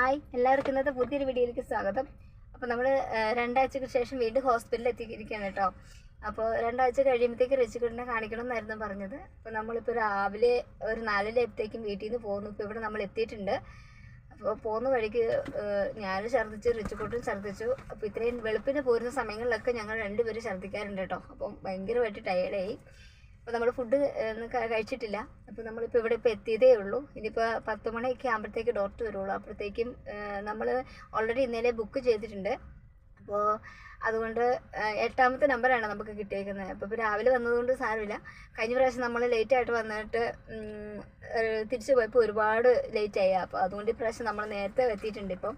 Hi എല്ലാവർക്കും ഇന്നത്തെ പുതിയൊരു വീഡിയോയിലേക്ക് സ്വാഗതം. അപ്പോൾ നമ്മൾ രണ്ടാഴ്ചക്ക് ശേഷം വീണ്ടും ഹോസ്പിറ്റലിൽ എത്തിയിരിക്കുകയാണ് കേട്ടോ. അപ്പോൾ രണ്ടാഴ്ച കഴിയുമ്പോഴത്തേക്ക് റിച്ചുകുട്ടിനെ കാണിക്കണം എന്നായിരുന്നു പറഞ്ഞത്. അപ്പോൾ നമ്മളിപ്പോൾ രാവിലെ ഒരു നാലരയപ്പോഴത്തേക്കും വീട്ടിൽ നിന്ന് പോകുന്നു. ഇപ്പോൾ ഇവിടെ നമ്മൾ എത്തിയിട്ടുണ്ട്. അപ്പോൾ പോകുന്ന വഴിക്ക് ഞാൻ ഛർദ്ദിച്ചു റിച്ചുകുട്ടും ഛർദ്ദിച്ചു. അപ്പോൾ ഇത്രയും വെളുപ്പിന് പോരുന്ന സമയങ്ങളിലൊക്കെ ഞങ്ങൾ രണ്ടുപേരും ഛർദ്ദിക്കാറുണ്ട് കേട്ടോ. അപ്പം ഭയങ്കരമായിട്ട് ടയേർഡായി അപ്പോൾ നമ്മൾ ഫുഡ് കഴിച്ചിട്ടില്ല. അപ്പോൾ നമ്മളിപ്പോൾ ഇവിടെ ഇപ്പോൾ എത്തിയതേ ഉള്ളൂ. ഇനിയിപ്പോൾ പത്ത് മണിയൊക്കെ ആകുമ്പോഴത്തേക്ക് ഡോക്ടർ വരുള്ളൂ അപ്പോഴത്തേക്കും നമ്മൾ ഓൾറെഡി ഇന്നലെ ബുക്ക് ചെയ്തിട്ടുണ്ട്. അപ്പോൾ അതുകൊണ്ട് എട്ടാമത്തെ നമ്പറാണ് നമുക്ക് കിട്ടിയേക്കുന്നത് അപ്പോൾ ഇപ്പോൾ രാവിലെ വന്നതുകൊണ്ട് സാരമില്ല. കഴിഞ്ഞ പ്രാവശ്യം നമ്മൾ ലേറ്റ് ആയിട്ട് വന്നിട്ട് തിരിച്ചു പോയപ്പോൾ ഒരുപാട് ലേറ്റ് ആയി. അപ്പോൾ അതുകൊണ്ട് ഇപ്രാവശ്യം നമ്മൾ നേരത്തെ എത്തിയിട്ടുണ്ട് ഇപ്പം.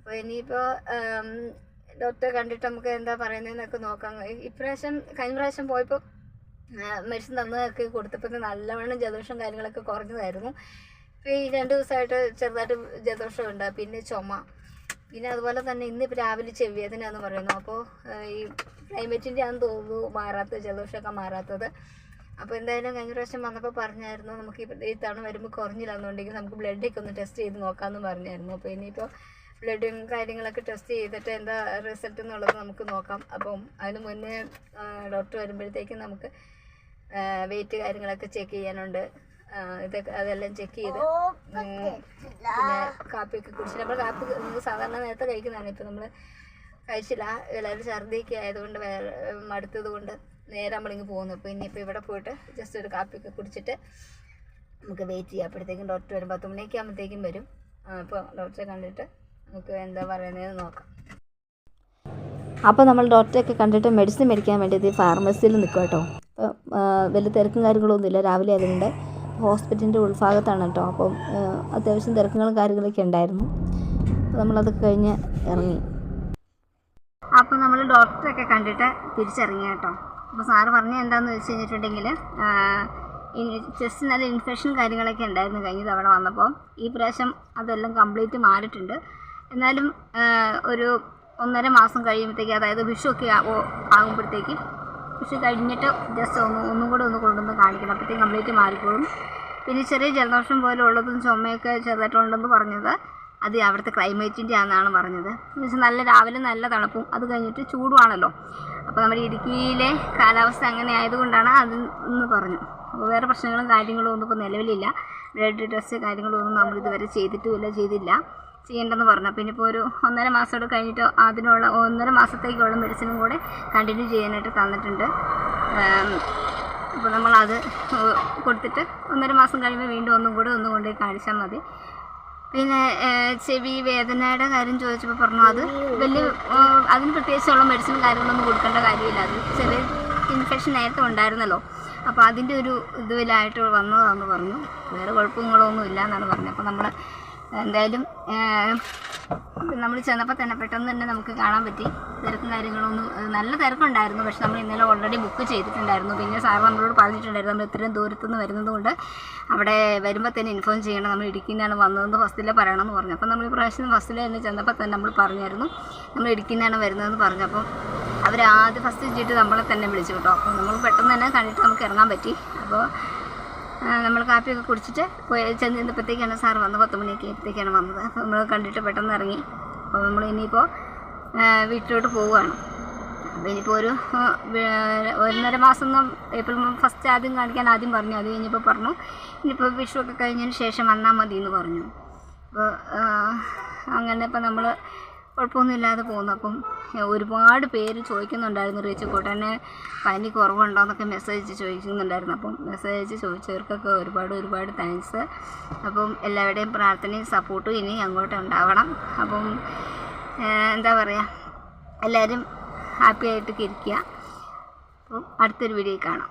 അപ്പോൾ ഇനിയിപ്പോൾ ഡോക്ടറെ കണ്ടിട്ട് നമുക്ക് എന്താ പറയുന്നതെന്നൊക്കെ നോക്കാം. ഇപ്രാവശ്യം കഴിഞ്ഞ പ്രാവശ്യം പോയപ്പോൾ മെഡിസിൻ തന്നതൊക്കെ കൊടുത്തപ്പോൾ നല്ലവണ്ണം ജലദോഷം കാര്യങ്ങളൊക്കെ കുറഞ്ഞതായിരുന്നു. ഇപ്പോൾ ഈ രണ്ട് ദിവസമായിട്ട് ചെറുതായിട്ട് ജലദോഷമുണ്ട്. പിന്നെ ചുമ. പിന്നെ അതുപോലെ തന്നെ ഇന്ന് ഇപ്പോൾ രാവിലെ ചെവിവേദന എന്ന് പറയുന്നു അപ്പോൾ ഈ ക്ലൈമറ്റിന്റെ ആണെന്ന് തോന്നുന്നു മാറാത്തത് ജലദോഷമൊക്കെ മാറാത്തത്. അപ്പോൾ എന്തായാലും കഴിഞ്ഞ പ്രാവശ്യം വന്നപ്പോൾ പറഞ്ഞായിരുന്നു നമുക്ക് ഈ തവണ വരുമ്പോൾ കുറഞ്ഞില്ല എന്നുണ്ടെങ്കിൽ നമുക്ക് ബ്ലഡൊക്കെ ഒന്ന് ടെസ്റ്റ് ചെയ്ത് നോക്കാമെന്ന് പറഞ്ഞായിരുന്നു. അപ്പോൾ ഇനിയിപ്പോൾ ബ്ലഡും കാര്യങ്ങളൊക്കെ ടെസ്റ്റ് ചെയ്തിട്ട് എന്താ റിസൾട്ട് എന്നുള്ളത് നമുക്ക് നോക്കാം. അപ്പം അതിന് മുന്നേ ഡോക്ടർ വരുമ്പോഴത്തേക്കും നമുക്ക് വെയിറ്റ് കാര്യങ്ങളൊക്കെ ചെക്ക് ചെയ്യാനുണ്ട്. ഇതൊക്കെ അതെല്ലാം ചെക്ക് ചെയ്ത് പിന്നെ കാപ്പിയൊക്കെ കുടിച്ചു നമ്മൾ കാപ്പി സാധാരണ നേരത്തെ കഴിക്കുന്നതാണ്. ഇപ്പം നമ്മൾ കഴിച്ചില്ല. എല്ലാവരും ഛർദിയൊക്കെ ആയതുകൊണ്ട് വേറെ മടുത്തത് കൊണ്ട് നേരെ നമ്മളിങ്ങ് പോകുന്നു. അപ്പോൾ ഇനിയിപ്പോൾ ഇവിടെ പോയിട്ട് ജസ്റ്റ് ഒരു കാപ്പിയൊക്കെ കുടിച്ചിട്ട് നമുക്ക് വെയിറ്റ് ചെയ്യാം. അപ്പോഴത്തേക്കും ഡോക്ടർ വരും. പത്ത് മണിയൊക്കെ ആകുമ്പോഴത്തേക്കും വരും. അപ്പോൾ ഡോക്ടറെ കണ്ടിട്ട് നമുക്ക് എന്താ പറയുന്നതെന്ന് നോക്കാം. അപ്പോൾ നമ്മൾ ഡോക്ടറെയൊക്കെ കണ്ടിട്ട് മെഡിസിൻ മേടിക്കാൻ വേണ്ടിയിട്ട് ഫാർമസിയിൽ നിൽക്കും കേട്ടോ അപ്പോൾ വലിയ തിരക്കും കാര്യങ്ങളൊന്നുമില്ല. രാവിലെ ആയതുകൊണ്ട് ഹോസ്പിറ്റലിന്റെ ഉൾഭാഗത്താണ് കേട്ടോ അപ്പം അത്യാവശ്യം തിരക്കുകളും കാര്യങ്ങളൊക്കെ ഉണ്ടായിരുന്നു. അപ്പോൾ നമ്മളതൊക്കെ കഴിഞ്ഞ് ഇറങ്ങി. അപ്പോൾ നമ്മൾ ഡോക്ടറൊക്കെ കണ്ടിട്ട് തിരിച്ചിറങ്ങി കേട്ടോ അപ്പോൾ സാറ് പറഞ്ഞ എന്താണെന്ന് വെച്ച് കഴിഞ്ഞിട്ടുണ്ടെങ്കിൽ ചെസ്റ്റ് നല്ല ഇൻഫെക്ഷൻ കാര്യങ്ങളൊക്കെ ഉണ്ടായിരുന്നു കഴിഞ്ഞ തവണ വന്നപ്പോൾ ഈ പ്രാവശ്യം അതെല്ലാം കംപ്ലീറ്റ് മാറിയിട്ടുണ്ട്. എന്നാലും ഒരു ഒന്നര മാസം കഴിയുമ്പോഴത്തേക്ക് അതായത് വിഷു ഒക്കെ ആകുമ്പോഴത്തേക്ക് വിഷു കഴിഞ്ഞിട്ട് ജസ്റ്റ് ഒന്ന് ഒന്നും കൂടെ ഒന്ന് കൊണ്ടുവന്ന് കാണിക്കണം. അപ്പോഴത്തേക്ക് കംപ്ലീറ്റ് മാറിക്കോളും. പിന്നെ ചെറിയ ജലദോഷം പോലെ ഉള്ളതും ചുമയൊക്കെ ചെറുതായിട്ടുണ്ടെന്ന് പറഞ്ഞത് അത് അവിടുത്തെ ക്ലൈമറ്റിന്റെ ആണെന്നാണ് പറഞ്ഞത്. എന്ന് വെച്ചാൽ നല്ല രാവിലെ നല്ല തണുപ്പും അത് കഴിഞ്ഞിട്ട് ചൂടുവാണല്ലോ. അപ്പോൾ നമ്മുടെ ഇടുക്കിയിലെ കാലാവസ്ഥ അങ്ങനെ ആയതുകൊണ്ടാണ് അത് എന്ന് പറഞ്ഞു. അപ്പോൾ വേറെ പ്രശ്നങ്ങളും കാര്യങ്ങളും ഒന്നും ഇപ്പോൾ നിലവിലില്ല. ബ്ലഡ് ടെസ്റ്റ് കാര്യങ്ങളൊന്നും നമ്മളിതുവരെ ചെയ്തിട്ടുമില്ല ചെയ്തില്ല. ചെയ്യേണ്ടെന്ന് പറഞ്ഞു. അപ്പോൾ ഇനിയിപ്പോൾ ഒരു ഒന്നര മാസത്തോട് കഴിഞ്ഞിട്ട് അതിനുള്ള ഒന്നര മാസത്തേക്കുള്ള മെഡിസിനും കൂടെ കണ്ടിന്യൂ ചെയ്യാനായിട്ട് തന്നിട്ടുണ്ട്. അപ്പോൾ നമ്മളത് കൊടുത്തിട്ട് ഒന്നര മാസം കഴിയുമ്പോൾ വീണ്ടും ഒന്നും കൂടെ ഒന്നും കൊണ്ടുപോയി കാണിച്ചാൽ മതി. പിന്നെ ചെവി വേദനയുടെ കാര്യം ചോദിച്ചപ്പോൾ പറഞ്ഞു അത് വലിയ അതിന് പ്രത്യേകിച്ചുള്ള മെഡിസിൻ കാര്യങ്ങളൊന്നും കൊടുക്കേണ്ട കാര്യമില്ല. അത് ചെറിയ ഇൻഫെക്ഷൻ നേരത്തെ ഉണ്ടായിരുന്നല്ലോ. അപ്പോൾ അതിന്റെ ഒരു ഇതിലായിട്ട് വന്നതാണെന്ന് പറഞ്ഞു. വേറെ കുഴപ്പങ്ങളൊന്നും ഇല്ല എന്നാണ് പറഞ്ഞത്. അപ്പോൾ നമ്മൾ എന്തായാലും നമ്മൾ ചെന്നപ്പോൾ തന്നെ പെട്ടെന്ന് തന്നെ നമുക്ക് കാണാൻ പറ്റി. തിരക്കും കാര്യങ്ങളൊന്നും നല്ല തിരക്കുണ്ടായിരുന്നു. പക്ഷെ നമ്മൾ ഇന്നലെ ഓൾറെഡി ബുക്ക് ചെയ്തിട്ടുണ്ടായിരുന്നു. പിന്നെ സാർ നമ്മളോട് പറഞ്ഞിട്ടുണ്ടായിരുന്നു നമ്മൾ ഇത്രയും ദൂരത്തുനിന്ന് വരുന്നതുകൊണ്ട് അവിടെ വരുമ്പോൾ തന്നെ ഇൻഫോം ചെയ്യണം. നമ്മൾ ഇടുക്കിന്നാണ് വന്നതെന്ന് ഫസ്റ്റിലെ പറയണമെന്ന് പറഞ്ഞു. അപ്പോൾ നമ്മൾ പ്രാവശ്യം ഫസ്റ്റിലെ തന്നെ ചെന്നപ്പോൾ തന്നെ നമ്മൾ പറഞ്ഞായിരുന്നു നമ്മൾ ഇടുക്കിന്നാണ് വരുന്നതെന്ന് പറഞ്ഞു. അപ്പം അവർ ആദ്യം ഫസ്റ്റ് ചെയ്തിട്ട് നമ്മളെ തന്നെ വിളിച്ചു കേട്ടോ. അപ്പോൾ നമ്മൾ പെട്ടെന്ന് തന്നെ കണ്ടിട്ട് നമുക്ക് ഇറങ്ങാൻ പറ്റി. അപ്പോൾ നമ്മൾ കാപ്പിയൊക്കെ കുടിച്ചിട്ട് പോയി ചെന്നപ്പോഴത്തേക്കാണ് സാറ് വന്നത് പത്ത് മണിയൊക്കെ ആയപ്പോഴത്തേക്കാണ് വന്നത്. അപ്പോൾ നമ്മൾ കണ്ടിട്ട് പെട്ടെന്ന് ഇറങ്ങി. അപ്പോൾ നമ്മൾ ഇനിയിപ്പോൾ വീട്ടിലോട്ട് പോവുകയാണ്. അപ്പോൾ ഇനിയിപ്പോൾ ഒരു ഒന്നര മാസം ഏപ്രിൽ ഫസ്റ്റ് ആദ്യം കാണിക്കാൻ ആദ്യം പറഞ്ഞു. അത് കഴിഞ്ഞപ്പോൾ പറഞ്ഞു. ഇനിയിപ്പോൾ വിഷു ഒക്കെ കഴിഞ്ഞതിന് ശേഷം വന്നാൽ മതി എന്ന് പറഞ്ഞു. അപ്പോൾ അങ്ങനെ ഇപ്പോൾ നമ്മൾ കുഴപ്പമൊന്നുമില്ലാതെ പോകുന്നു. അപ്പം ഒരുപാട് പേര് ചോദിക്കുന്നുണ്ടായിരുന്നു റീച്ചക്കോട്ടനെ പനി കുറവുണ്ടോ? എന്നൊക്കെ മെസ്സേജ് ചോദിക്കുന്നുണ്ടായിരുന്നു. അപ്പം മെസ്സേജ് അയച്ച് ചോദിച്ചവർക്കൊക്കെ ഒരുപാട് ഒരുപാട് താങ്ക്സ് അപ്പം എല്ലാവരുടെയും പ്രാർത്ഥനയും സപ്പോർട്ടും ഇനി അങ്ങോട്ട് ഉണ്ടാവണം. അപ്പം എന്താ പറയുക എല്ലാവരും ഹാപ്പി ആയിട്ടൊക്കെ ഇരിക്കുക. അപ്പം അടുത്തൊരു വീഡിയോ കാണാം.